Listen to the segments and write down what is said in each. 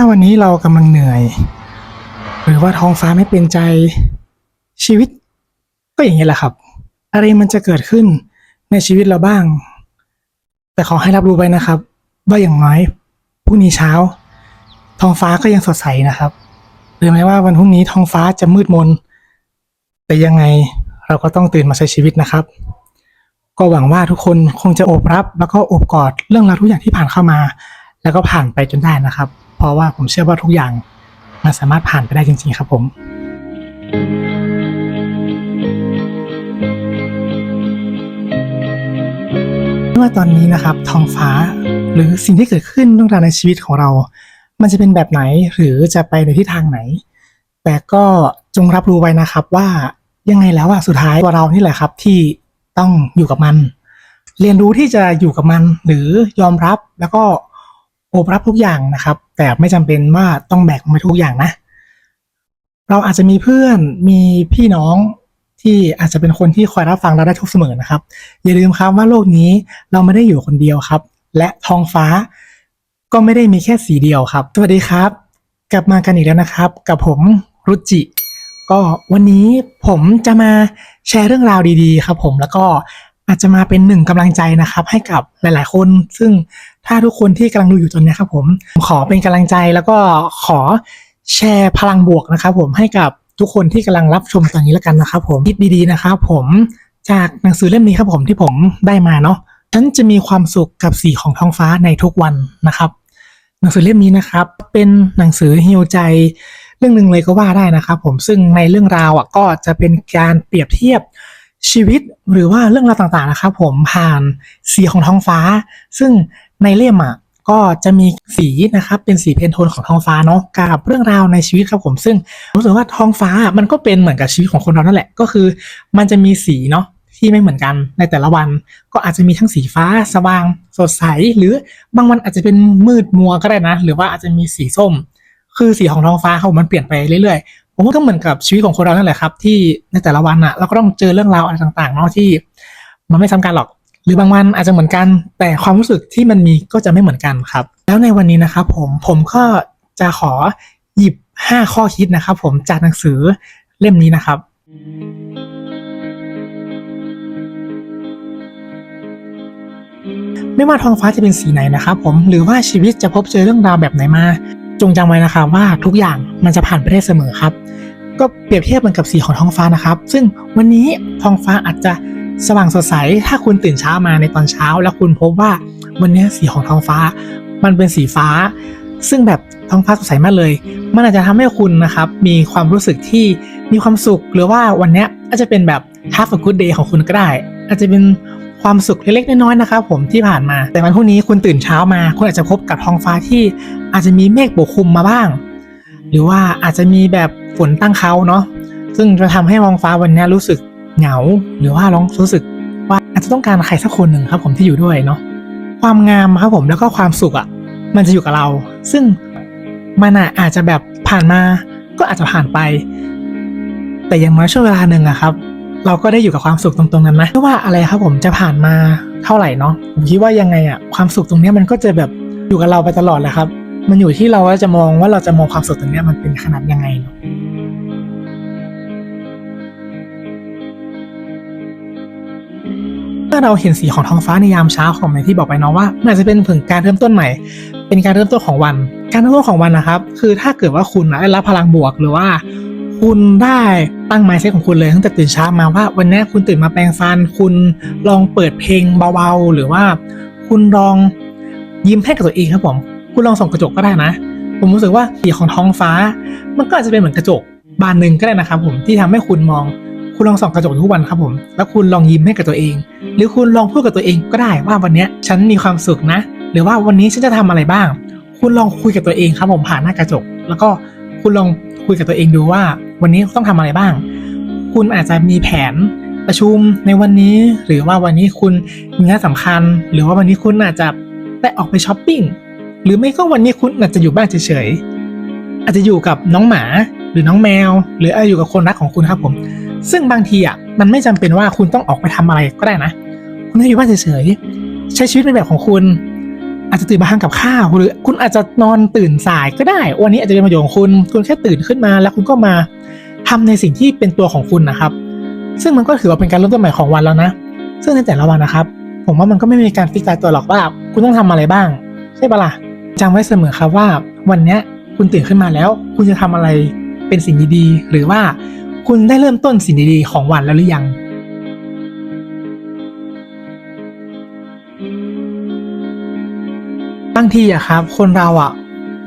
ถ้าวันนี้เรากำลังเหนื่อย หรือว่าท้องฟ้าไม่เป็นใจชีวิต ก็อย่างนี้แหละครับ อะไรมันจะเกิดขึ้นในชีวิตเราบ้าง แต่ขอให้รับรู้ไว้นะครับ ว่าอย่างน้อยพรุ่งนี้เช้า ท้องฟ้าก็ยังสดใสนะครับหรือแม้ว่าวันพรุ่งนี้ท้องฟ้าจะมืดมน แต่ยังไงเราก็ต้องตื่นมาใช้ชีวิตนะครับ ก็หวังว่าทุกคนคงจะโอบรับ แล้วก็โอบกอดเรื่องราวทุกอย่างที่ผ่านเข้ามา แล้วก็ผ่านไปจนได้นะครับ เพราะว่าผมเชื่อว่าทุกอย่างมันสามารถผ่านไปได้จริง ๆ ครับผมไม่ว่าตอนนี้นะครับท้องฟ้าหรือสิ่งที่เกิดขึ้นเรื่องราวในชีวิตของเรา มันจะเป็นแบบไหนหรือจะไปในทิศทางไหน แต่ก็จงรับรู้ไว้นะครับว่ายังไงแล้วอะสุดท้ายตัวเรานี่แหละครับที่ต้องอยู่กับมัน เรียนรู้ที่จะอยู่กับมันหรือยอมรับแล้วก็ โอบรับทุกอย่างนะครับ แต่ไม่จำเป็นว่าต้องแบกมาทุกอย่างนะ เราอาจจะมีเพื่อนมีพี่น้องที่อาจจะเป็นคนที่คอยรับฟังเราได้ทุกเสมอนะครับ อย่าลืมครับว่าโลกนี้เราไม่ได้อยู่คนเดียวครับ และท้องฟ้าก็ไม่ได้มีแค่สีเดียวครับ สวัสดีครับ กลับมากันอีกแล้วนะครับ กับผมรุจิ ก็วันนี้ผมจะมาแชร์เรื่องราวดีๆ ครับ ผมแล้วก็ อาจจะมาเป็นหนึ่งกำลังใจนะครับ ให้กับหลาย ๆ คน ซึ่งถ้าทุกคนที่กำลังดูอยู่ตอนนี้ครับผมขอเป็นกำลังใจแล้วก็ขอแชร์พลังบวกนะครับ ผมให้กับทุกคนที่กำลังรับชมตอนนี้แล้วกันนะครับ ผมคิดดีๆนะครับ ผมจากหนังสือเล่มนี้ครับผมที่ผมได้มาเนาะฉันจะมีความสุขกับสีของท้องฟ้าในทุกวันนะครับ หนังสือเล่มนี้นะครับ เป็นหนังสือฮิวใจเรื่องหนึ่งเลยก็ว่าได้นะครับ ผมซึ่งในเรื่องราวอะก็จะเป็นการเปรียบเทียบ ชีวิตหรือว่าเรื่องราวต่างๆนะครับผมผ่านสีของท้องฟ้า ซึ่งในเล่มอะก็จะมีสีนะครับเป็นสีเพนโทนของท้องฟ้าเนาะกับเรื่องราวในชีวิตครับผมซึ่งรู้สึกว่าท้องฟ้ามันก็เป็นเหมือนกับชีวิตของคนเรานั่นแหละก็คือ มันจะมีสีเนาะที่ไม่เหมือนกันในแต่ละวัน ก็อาจจะมีทั้งสีฟ้าสว่าง สดใส หรือบางวันอาจจะเป็นมืดมัวก็ได้นะ หรือว่าอาจจะมีสีส้ม คือสีของท้องฟ้าเขามันเปลี่ยนไปเรื่อยๆ ผมว่าก็เหมือนกับชีวิตของคนเรานั่นแหละครับ ที่ในแต่ละวันอะเราก็ต้องเจอเรื่องราวอะไรต่างๆเนาะที่ มันไม่ซ้ำกันหรอก หรือบางวันอาจจะเหมือนกัน แต่ความรู้สึกที่มันมีก็จะไม่เหมือนกันครับ แล้วในวันนี้นะครับผมผมก็จะขอหยิบ 5 ข้อคิดนะครับ ผมจากหนังสือเล่มนี้นะครับ ไม่ว่าท้องฟ้าจะเป็นสีไหนนะครับผมหรือว่าชีวิตจะพบเจอเรื่องราวแบบไหนมา จงจำไว้นะครับว่าทุกอย่างมันจะผ่านไปได้เสมอครับ ก็เปรียบเทียบเหมือนกับสีของท้องฟ้านะครับ ซึ่งวันนี้ท้องฟ้าอาจจะสว่างสดใส ถ้าคุณตื่นเช้ามาในตอนเช้า แล้วคุณพบว่าวันนี้สีของท้องฟ้า มันเป็นสีฟ้า ซึ่งแบบท้องฟ้าสดใสมากเลย มันอาจจะทำให้คุณนะครับมีความรู้สึกที่มีความสุข หรือว่าวันนี้อาจจะเป็นแบบ half a good day ของคุณก็ได้ อาจจะเป็น ความสุขเล็กๆน้อยๆนะครับผมที่ผ่านมา แต่วันพรุ่งนี้คุณตื่นเช้ามา คุณอาจจะพบกับท้องฟ้าที่อาจจะมีเมฆปกคลุมมาบ้าง หรือว่าอาจจะมีแบบฝนตั้งเขาเนาะซึ่งจะทำให้ท้องฟ้าวันนี้รู้สึกเหงา หรือว่าลองรู้สึกว่าอาจจะต้องการใครสักคนหนึ่งครับผมที่อยู่ด้วยเนาะความงามครับผมแล้วก็ความสุขอะ่ะมันจะอยู่กับเรา ซึ่งมันอะอาจจะแบบผ่านมาก็อาจจะผ่านไป แต่อย่างน้อยช่วงเวลาหนึ่งอะครับ เราก็ได้อยู่กับความสุขตรงๆนั้นนะไม่ว่าอะไรครับผมจะผ่านมาเท่าไหร่เนาะผมคิดว่ายังไงอะความสุขตรงนี้มันก็จะแบบอยู่กับเราไปตลอดแหละครับ มันอยู่ที่เราว่าจะมองว่าเราจะมองความสุขตรงนี้มันเป็นขนาดยังไงเนาะเมื่อเราเห็นสีของท้องฟ้าในยามเช้าของในที่บอกไปเนาะว่ามันจะเป็นถึงการเริ่มต้นใหม่ เป็นการเริ่มต้นของวัน การเริ่มต้นของวันนะครับ คือถ้าเกิดว่าคุณนะได้รับพลังบวกหรือว่า คุณได้ ตั้งไมซ์เซตของคุณเลยตั้งแต่ตื่นเช้ามาว่า วันนี้คุณตื่นมาแปรงฟัน คุณลองเปิดเพลงเบาๆ หรือว่า คุณลองยิ้มให้กับตัวเองครับผม คุณลองส่องกระจกก็ได้นะ ผมรู้สึกว่าสีของท้องฟ้า มันก็อาจจะเป็นเหมือนกระจกบานหนึ่งก็ได้นะครับผมที่ทำให้คุณมอง คุณลองส่องกระจกทุกวันครับผม แล้วคุณลองยิ้มให้กับตัวเอง หรือคุณลองพูดกับตัวเองก็ได้ว่าวันนี้ฉันมีความสุขนะ หรือว่าวันนี้ฉันจะทำอะไรบ้าง คุณลองคุยกับตัวเองครับผมผ่านหน้ากระจก แล้วก็คุณลองคุยกับตัวเองดูว่า วันนี้ต้องทำอะไรบ้าง คุณอาจจะมีแผนประชุมในวันนี้ หรือว่าวันนี้คุณมีงานสำคัญ หรือว่าวันนี้คุณอาจจะได้ออกไปช้อปปิ้งหรือไม่ก็วันนี้คุณอาจจะอยู่บ้านเฉยๆอาจจะอยู่กับน้องหมาหรือน้องแมว หรืออาจจะอยู่กับคนรักของคุณครับผม ซึ่งบางทีอะมันไม่จำเป็นว่าคุณต้องออกไปทำอะไรก็ได้นะ คุณให้อยู่บ้านเฉยๆใช้ชีวิตในแบบของคุณ อาจจะตื่นมาทำกับข้าวหรือคุณอาจจะนอนตื่นสายก็ได้ วันนี้อาจจะเป็นประโยชน์ของคุณ คุณแค่ตื่นขึ้นมาแล้วคุณก็มาทำในสิ่งที่เป็นตัวของคุณนะครับ ซึ่งมันก็ถือว่าเป็นการเริ่มต้นใหม่ของวันแล้วนะ ซึ่งในแต่ละวันนะครับ ผมว่ามันก็ไม่มีการฟิกตายตัวหรอกว่า คุณต้องทำอะไรบ้าง ใช่ปะล่ะจำไว้เสมอครับว่า วันนี้คุณตื่นขึ้นมาแล้ว คุณจะทำอะไรเป็นสิ่งดีๆหรือว่าคุณได้เริ่มต้นสิ่งดีๆของวันแล้วหรือยัง บางทีอะครับ คนเราอะ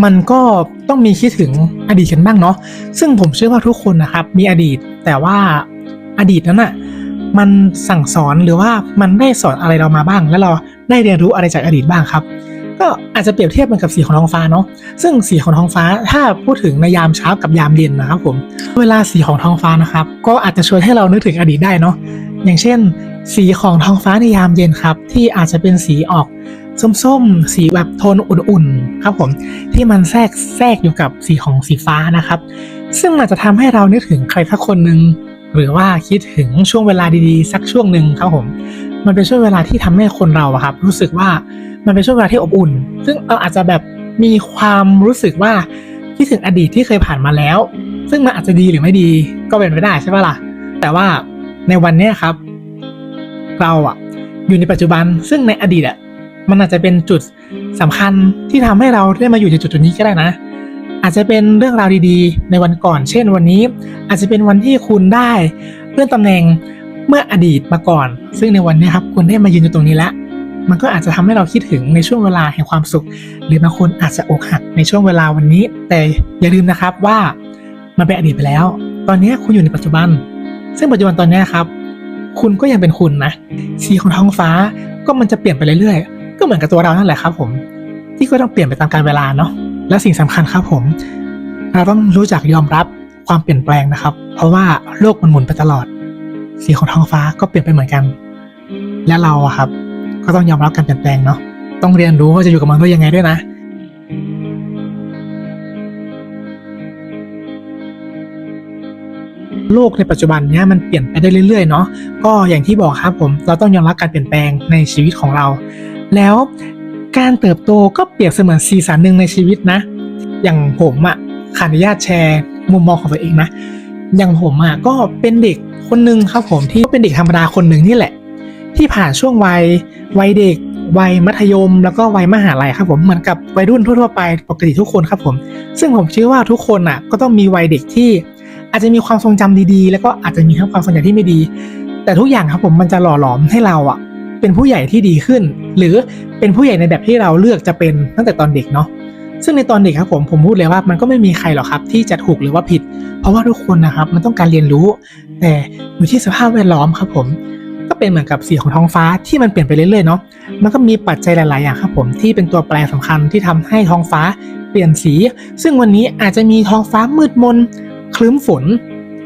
มันก็ต้องมีคิดถึงอดีตกันบ้างเนาะซึ่งผมเชื่อว่าทุกคนนะครับ มีอดีต แต่ว่าอดีตนั้นอะมันสั่งสอนหรือว่ามันได้สอนอะไรเรามาบ้าง แล้วเราได้เรียนรู้อะไรจากอดีตบ้างครับ ก็อาจจะเปรียบเทียบมันกับสีของท้องฟ้าเนาะซึ่งสีของท้องฟ้าถ้าพูดถึงในยามเช้ากับยามเย็นนะครับผมเวลาสีของท้องฟ้านะครับ ก็อาจจะชวนให้เรานึกถึงอดีตได้เนาะอย่างเช่น สีของท้องฟ้าในยามเย็นครับ ที่อาจจะเป็นสีออก ส้มๆ สีแบบโทนอุ่นๆ ครับผม ที่มันแทรกแทรกอยู่กับสีของสีฟ้านะครับ ซึ่งมันจะทำให้เรานึกถึงใครสักคนหนึ่งหรือว่าคิดถึงช่วงเวลาดีๆ สักช่วงหนึ่งครับผม มันเป็นช่วงเวลาที่ทำให้คนเราครับ รู้สึกว่ามันเป็นช่วงเวลาที่อบอุ่น ซึ่งเราอาจจะแบบมีความรู้สึกว่าคิดถึงอดีตที่เคยผ่านมาแล้ว ซึ่งมันอาจจะดีหรือไม่ดีก็เป็นไปได้ใช่ปะล่ะ แต่ว่าในวันนี้ครับ เราอะอยู่ในปัจจุบันซึ่งในอดีตอะ มันอาจจะเป็นจุดสำคัญที่ทำให้เราได้มาอยู่ในจุดจุดนี้ก็ได้นะ อาจจะเป็นเรื่องราวดีๆ ในวันก่อน เช่นวันนี้ อาจจะเป็นวันที่คุณได้เลื่อนตำแหน่งเมื่ออดีตมาก่อน ซึ่งในวันนี้ครับคุณได้มายืนอยู่ตรงนี้แล้วมันก็อาจจะทำให้เราคิดถึงในช่วงเวลาแห่งความสุข หรือบางคนอาจจะอกหักในช่วงเวลาวันนี้ แต่อย่าลืมนะครับว่ามันเป็นอดีตไปแล้ว ตอนนี้คุณอยู่ในปัจจุบัน ซึ่งปัจจุบันตอนนี้ครับ คุณก็ยังเป็นคุณนะ สีของท้องฟ้าก็มันจะเปลี่ยนไปเรื่อยๆ ก็เหมือนกับตัวเรานั่นแหละครับผม ที่ก็ต้องเปลี่ยนไปตามกาลเวลาเนาะและสิ่งสำคัญครับผม เราต้องรู้จักยอมรับความเปลี่ยนแปลงนะครับ เพราะว่าโลกมันหมุนไปตลอด สีของท้องฟ้าก็เปลี่ยนไปเหมือนกัน และเราอะครับ ก็ต้องยอมรับการเปลี่ยนแปลงเนาะต้องเรียนรู้ว่าจะอยู่กับมันด้วยยังไงด้วยนะโลกในปัจจุบันเนี้ยมันเปลี่ยนไปได้เรื่อยๆเนาะก็อย่างที่บอกครับผมเราต้องยอมรับการเปลี่ยนแปลงในชีวิตของเรา แล้วการเติบโตก็เปรียบเสมือนสีสันหนึ่งในชีวิตนะ อย่างผมอะขออนุญาตแชร์มุมมองของตัวเองนะ อย่างผมอะก็เป็นเด็กคนหนึ่งครับผมที่เป็นเด็กธรรมดาคนหนึ่งนี่แหละ ที่ผ่านช่วงวัยวัยเด็กวัยมัธยม แล้วก็วัยมหาลัยครับผมเหมือนกับวัยรุ่นทั่วๆไปปกติทุกคนครับผม ซึ่งผมเชื่อว่าทุกคนอะก็ต้องมีวัยเด็กที่อาจจะมีความทรงจำดีๆ แล้วก็อาจจะมีทั้งความทรงจำที่ไม่ดี แต่ทุกอย่างครับผมมันจะหล่อหลอมให้เราอะเป็นผู้ใหญ่ที่ดีขึ้น หรือเป็นผู้ใหญ่ในแบบที่เราเลือกจะเป็นตั้งแต่ตอนเด็กเนาะซึ่งในตอนเด็กครับผมผมพูดเลยว่ามันก็ไม่มีใครหรอกครับที่จะถูกหรือว่าผิด เพราะว่าทุกคนนะครับมันต้องการเรียนรู้ แต่อยู่ที่สภาพแวดล้อมครับผม ก็เป็นเหมือนกับสีของท้องฟ้าที่มันเปลี่ยนไปเรื่อยๆเนาะมันก็มีปัจจัยหลายๆอย่างครับผมที่เป็นตัวแปรสำคัญที่ทำให้ท้องฟ้าเปลี่ยนสี ซึ่งวันนี้อาจจะมีท้องฟ้ามืดมนคลึ้มฝน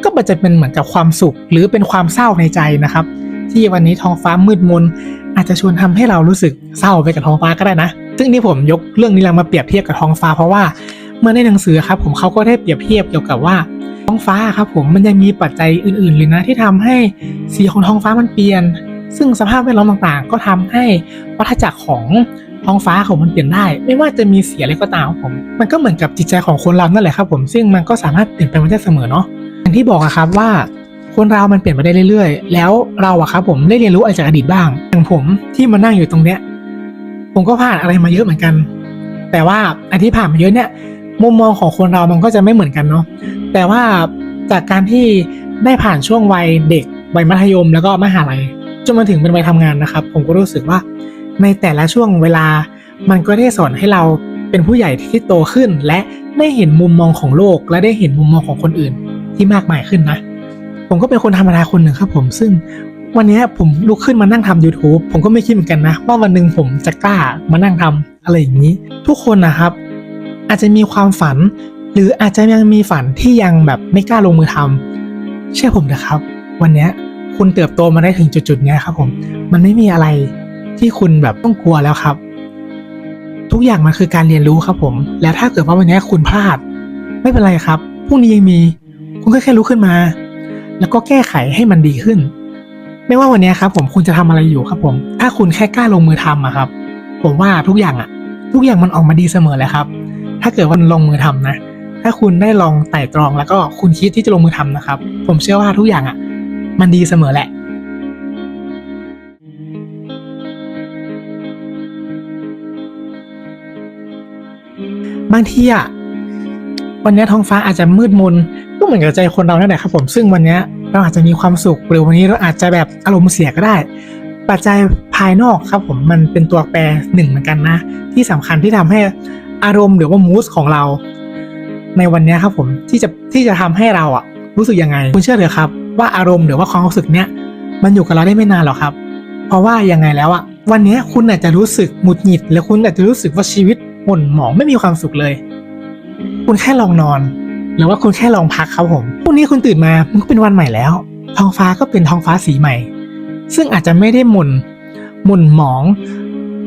ก็อาจจะเป็นเหมือนกับความสุข หรือเป็นความเศร้าในใจนะครับ ที่วันนี้ท้องฟ้ามืดมน อาจจะชวนทำให้เรารู้สึกเศร้าไปกับท้องฟ้าก็ได้นะ ซึ่งนี่ผมยกเรื่องนี้มาเปรียบเทียบกับท้องฟ้าเพราะว่าเมื่อในหนังสือครับผมเขาก็ได้เปรียบเทียบเกี่ยวกับว่าท้องฟ้าครับผมมันยังมีปัจจัยอื่นๆเลยนะที่ทำให้สีของท้องฟ้ามันเปลี่ยน ซึ่งสภาพแวดล้อมต่างๆ ก็ทำให้วัฏจักรของท้องฟ้าของมันเปลี่ยนได้ ไม่ว่าจะมีเสียอะไรก็ตามครับผม มันก็เหมือนกับจิตใจของคนเรานั่นแหละครับผมซึ่งมันก็สามารถเปลี่ยนแปลงไปได้เสมอเนาะอย่างที่บอกอะครับว่า คนเรามันเปลี่ยนไปได้เรื่อยๆ แล้วเราอะครับผมได้เรียนรู้อะไรจากอดีตบ้างอย่างผมที่มานั่งอยู่ตรงเนี้ย ผมก็ผ่านอะไรมาเยอะเหมือนกัน แต่ว่าอันที่ผ่านมาเยอะเนี่ยมุมมองของคนเรามันก็จะไม่เหมือนกันเนาะแต่ว่าจากการที่ได้ผ่านช่วงวัยเด็กวัยมัธยมแล้วก็มหาลัยจนมาถึงเป็นวัยทำงานนะครับ ผมก็รู้สึกว่าในแต่ละช่วงเวลา มันก็ได้สอนให้เราเป็นผู้ใหญ่ที่โตขึ้น และได้เห็นมุมมองของโลก และได้เห็นมุมมองของคนอื่นที่มากมายขึ้นนะ ผมก็เป็นคนธรรมดาคนหนึ่งครับผมซึ่งวันนี้ผมลุกขึ้นมานั่งทำ YouTube ผมก็ไม่คิดเหมือนกันนะ ว่าวันหนึ่งผมจะกล้ามานั่งทำอะไรอย่างนี้ ทุกคนนะครับ อาจจะมีความฝัน หรืออาจจะยังมีฝันที่ยังแบบไม่กล้าลงมือทำเชื่อผมนะครับ วันนี้คุณเติบโตมาได้ถึงจุดๆนี้ครับผมมันไม่มีอะไรที่คุณแบบต้องกลัวแล้วครับ ทุกอย่างมันคือการเรียนรู้ครับผม แล้วถ้าเกิดว่าวันนี้คุณพลาด ไม่เป็นไรครับพรุ่งนี้ยังมี คุณก็แค่ลุกขึ้นมา แล้วก็แก้ไขให้มันดีขึ้น ไม่ว่าวันนี้ครับ ผมคุณจะทำอะไรอยู่ครับผม ถ้าคุณแค่กล้าลงมือทำอะครับ ผมว่าทุกอย่างอะทุกอย่างมันออกมาดีเสมอแหละครับ ถ้าเกิดว่าลงมือทำนะ ถ้าคุณได้ลองไต่ตรองแล้วก็คุณคิดที่จะลงมือทำนะครับ ผมเชื่อว่าทุกอย่างอะมันดีเสมอแหละบางทีอะวันนี้ท้องฟ้าอาจจะมืดมน ก็เหมือนกับใจคนเรานั่นแหละครับผมซึ่งวันนี้เราอาจจะมีความสุขหรือวันนี้เราอาจจะแบบอารมณ์เสียก็ได้ ปัจจัยภายนอกครับผมมันเป็นตัวแปรหนึ่งเหมือนกันนะ ที่สำคัญที่ทำให้อารมณ์หรือว่ามูสของเรา ในวันนี้ครับผมที่จะที่จะทำให้เราอะรู้สึกยังไง คุณเชื่อเถอครับ ว่าอารมณ์หรือว่าความรู้สึกเนี้ยมันอยู่กับเราได้ไม่นานหรอกครับ เพราะว่ายังไงแล้วอะวันนี้คุณอาจจะรู้สึกหงุดหงิด แล้วคุณอาจจะรู้สึกว่าชีวิตหม่นหมองไม่มีความสุขเลย คุณแค่ลองนอน หรือว่าคุณแค่ลองพักครับผมพรุ่งนี้คุณตื่นมามันก็เป็นวันใหม่แล้ว ท้องฟ้าก็เป็นท้องฟ้าสีใหม่ ซึ่งอาจจะไม่ได้หม่นหม่นหมอง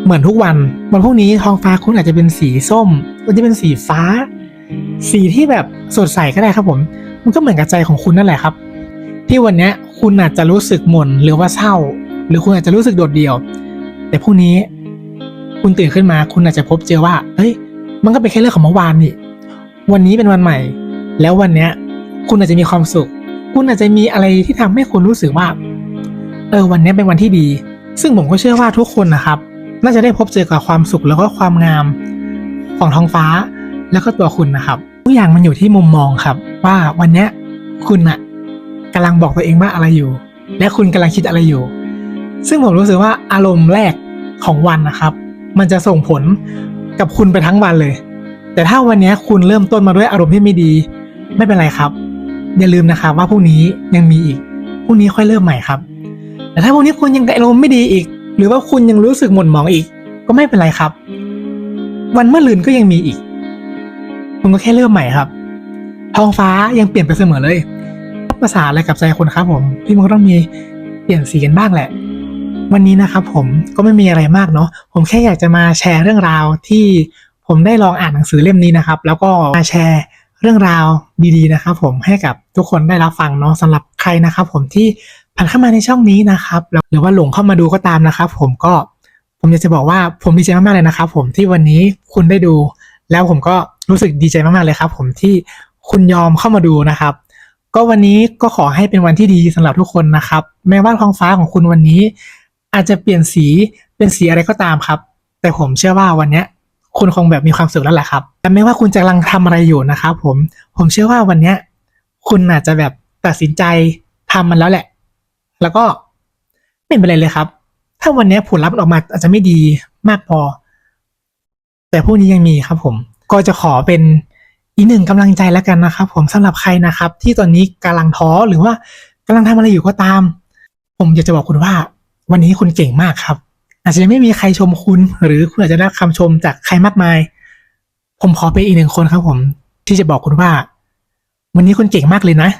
เหมือนทุกวันวันพรุ่งนี้ท้องฟ้าคุณอาจจะเป็นสีส้ม มันจะเป็นสีฟ้า สีที่แบบสดใสก็ได้ครับผม มันก็เหมือนกับใจของคุณนั่นแหละครับ ที่วันนี้คุณอาจจะรู้สึกหม่นหรือว่าเศร้า หรือคุณอาจจะรู้สึกโดดเดี่ยว แต่พรุ่งนี้ คุณตื่นขึ้นมาคุณอาจจะพบเจอว่าเฮ้ย มันก็เป็นแค่เรื่องของเมื่อวานนี่วันนี้เป็นวันใหม่ แล้ววันเนี้ยคุณอาจจะมีความสุข คุณอาจจะมีอะไรที่ทำให้คุณรู้สึกว่า เออวันนี้เป็นวันที่ดี ซึ่งผมก็เชื่อว่าทุกคนนะครับ น่าจะได้พบเจอกับความสุขแล้วก็ความงามของท้องฟ้าแล้วก็ตัวคุณนะครับ ทุกอย่างมันอยู่ที่มุมมองครับ ว่าวันนี้คุณอะกำลังบอกตัวเองว่าอะไรอยู่ และคุณกำลังคิดอะไรอยู่ ซึ่งผมรู้สึกว่าอารมณ์แรกของวันนะครับ มันจะส่งผลกับคุณไปทั้งวันเลย แต่ถ้าวันนี้คุณเริ่มต้นมาด้วยอารมณ์ที่ไม่ดี ไม่เป็นไรครับ อย่าลืมนะครับว่าพรุ่งนี้ยังมีอีกพรุ่งนี้ค่อยเริ่มใหม่ครับ แต่ถ้าพรุ่งนี้คุณยังอารมณ์ไม่ดีอีก หรือว่าคุณยังรู้สึกหม่นหมองอีก ก็ไม่เป็นไรครับ วันเมื่อลืนก็ยังมีอีกคุณก็แค่เริ่มใหม่ครับ ท้องฟ้ายังเปลี่ยนไปเสมอเลยภาษาอะไรกับใจคนครับ ผมที่มันก็ต้องมีเปลี่ยนสีกันบ้างแหละ วันนี้นะครับ ผมก็ไม่มีอะไรมากเนาะผมแค่อยากจะมาแชร์เรื่องราวที่ผมได้ลองอ่านหนังสือเล่มนี้นะครับ แล้วก็มาแชร์ เรื่องราวดีๆนะครับผมให้กับทุกคนได้รับฟังเนาะสำหรับใครนะครับผมที่ผ่านเข้ามาในช่องนี้นะครับหรือว่าหลงเข้ามาดูก็ตามนะครับผมก็ผมอยากจะบอกว่าผมดีใจมากๆเลยนะครับผมที่วันนี้คุณได้ดู แล้วผมก็รู้สึกดีใจมากๆเลยครับผมที่คุณยอมเข้ามาดูนะครับ ก็วันนี้ก็ขอให้เป็นวันที่ดีสำหรับทุกคนนะครับ แม้ว่าท้องฟ้าของคุณวันนี้ อาจจะเปลี่ยนสีเป็นสีอะไรก็ตามครับ แต่ผมเชื่อว่าวันนี้ คุณคงแบบมีความสุขแล้วแหละครับ แต่ไม่ว่าคุณจะกำลังทำอะไรอยู่นะครับผม ผมเชื่อว่าวันเนี้ยคุณอาจจะแบบตัดสินใจทำมันแล้วแหละ แล้วก็ไม่เป็นไรเลยครับ ถ้าวันนี้ผลลัพธ์ออกมาอาจจะไม่ดีมากพอ แต่พวกนี้ยังมีครับผม ก็จะขอเป็นอีกหนึ่งกำลังใจแล้วกันนะครับ ผมสำหรับใครนะครับ ที่ตอนนี้กำลังท้อหรือว่ากำลังทำอะไรอยู่ก็ตาม ผมอยากจะบอกคุณว่า วันนี้คุณเก่งมากครับ อาจจะไม่มีใครชมคุณ หรือคุณอาจจะได้คำชมจากใครมากมาย ผมขอเป็นอีกหนึ่งคนครับผม ที่จะบอกคุณว่า วันนี้คุณเก่งมากเลยนะ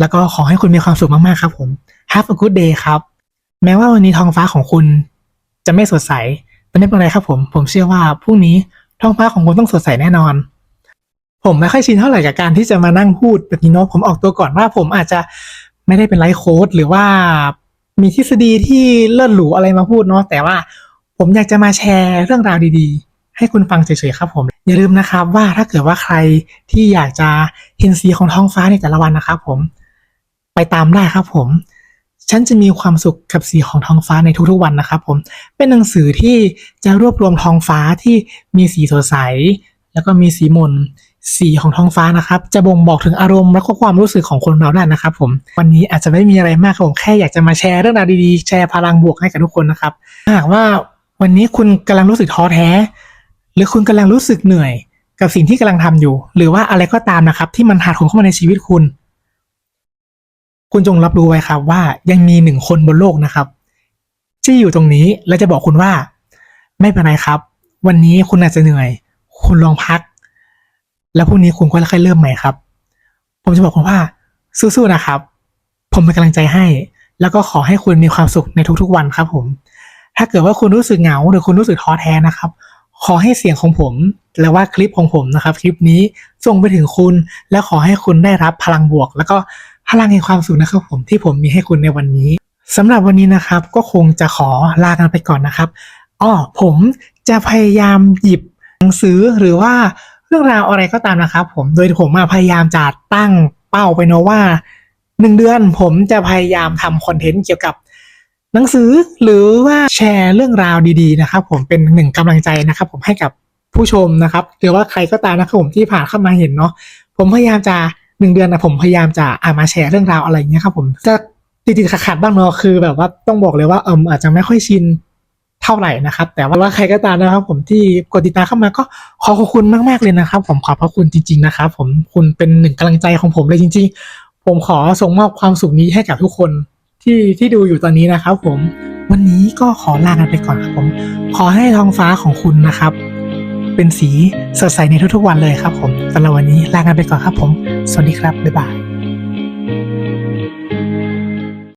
แล้วก็ขอให้คุณมีความสุขมากๆครับผม Have a good day ครับ แม้ว่าวันนี้ท้องฟ้าของคุณ จะไม่สดใสแต่ไม่เป็นไรครับผม ผมเชื่อว่าพรุ่งนี้ท้องฟ้าของคุณต้องสดใสแน่นอน ผมไม่ค่อยชินเท่าไหร่กับการที่จะมานั่งพูดแบบนี้เนาะผมออกตัวก่อนว่าผมอาจจะไม่ได้เป็นไลฟ์โค้ดหรือว่า มีทฤษฎีที่เลิศหรูอะไรมาพูดเนาะแต่ว่าผมอยากจะมาแชร์เรื่องราวดีๆ ให้คุณฟังเฉยๆครับผม อย่าลืมนะครับว่าถ้าเกิดว่าใครที่อยากจะเห็นสีของท้องฟ้าในแต่ละวันนะครับผมไปตามได้ครับผม ฉันจะมีความสุขกับสีของท้องฟ้าในทุกๆวันนะครับผมเป็นหนังสือที่จะรวบรวมท้องฟ้าที่มีสีสดใส แล้วก็มีสีมน สีของท้องฟ้านะครับจะบ่งบอกถึงอารมณ์และก็ความรู้สึกของคนเราได้นะครับผมวันนี้อาจจะไม่มีอะไรมากครับผมแค่อยากจะมาแชร์เรื่องราวดีๆ แชร์พลังบวกให้กับทุกคนนะครับหากว่าวันนี้คุณกำลังรู้สึกท้อแท้ หรือคุณกำลังรู้สึกเหนื่อย กับสิ่งที่กำลังทำอยู่ หรือว่าอะไรก็ตามนะครับ ที่มันถาโถมเข้ามาในชีวิตคุณ คุณจงรับรู้ไว้ครับว่ายังมีหนึ่งคนบนโลกนะครับ ที่อยู่ตรงนี้และจะบอกคุณว่า ไม่เป็นไรครับ วันนี้คุณอาจจะเหนื่อย คุณลองพัก แล้วพรุ่งนี้คุณก็ค่อยเริ่มใหม่ครับ ผมจะบอกคุณว่าสู้ๆนะครับ ผมเป็นกำลังใจให้ แล้วก็ขอให้คุณมีความสุขในทุกๆวันครับ ผม ถ้าเกิดว่าคุณรู้สึกเหงาหรือคุณรู้สึกท้อแท้นะครับ ขอให้เสียงของผมและว่าคลิปของผมนะครับ คลิปนี้ส่งไปถึงคุณ และขอให้คุณได้รับพลังบวก แล้วก็พลังแห่งความสุขนะครับ ผมที่ผมมีให้คุณในวันนี้สำหรับวันนี้นะครับ ก็คงจะขอลากันไปก่อนนะครับอ้อผมจะพยายามหยิบหนังสือหรือว่า เรื่องราวอะไรก็ตามนะครับผมโดยผมมาพยายามจะตั้งเป้าไปเนอะว่าหนึ่งเดือนผมจะพยายามทำคอนเทนต์เกี่ยวกับหนังสือหรือว่าแชร์เรื่องราวดีๆนะครับ ผมเป็นหนึ่งกำลังใจนะครับ ผมให้กับผู้ชมนะครับหรือว่าใครก็ตามนะครับผมที่ผ่านเข้ามาเห็นเนาะผมพยายามจะหนึ่งเดือนนะผมพยายามจะอามาแชร์เรื่องราวอะไรอย่างเงี้ยครับผมจะติดๆขัดๆบ้างเนาะคือแบบว่าต้องบอกเลยว่าเอมอาจจะไม่ค่อยชิน ท่าไหร่นะครับ แต่ว่าใครก็ตามนะครับ ผมที่กดติดตามเข้ามาก็ขอขอบคุณมากๆเลยนะครับ ผมขอบพระคุณจริง ๆนะครับ ผมคุณเป็นหนึ่งกำลังใจของผมเลยจริง ๆ ผมขอส่งมอบความสุขนี้ให้กับทุกคนที่ที่ดูอยู่ตอนนี้นะครับ ผมวันนี้ก็ขอลากันไปก่อนครับผม ขอให้ท้องฟ้าของคุณนะครับ เป็นสีสดใสในทุกๆวันเลยครับ ผมสำหรับวันนี้ลากันไปก่อนครับ ผม สวัสดีครับบ๊ายบาย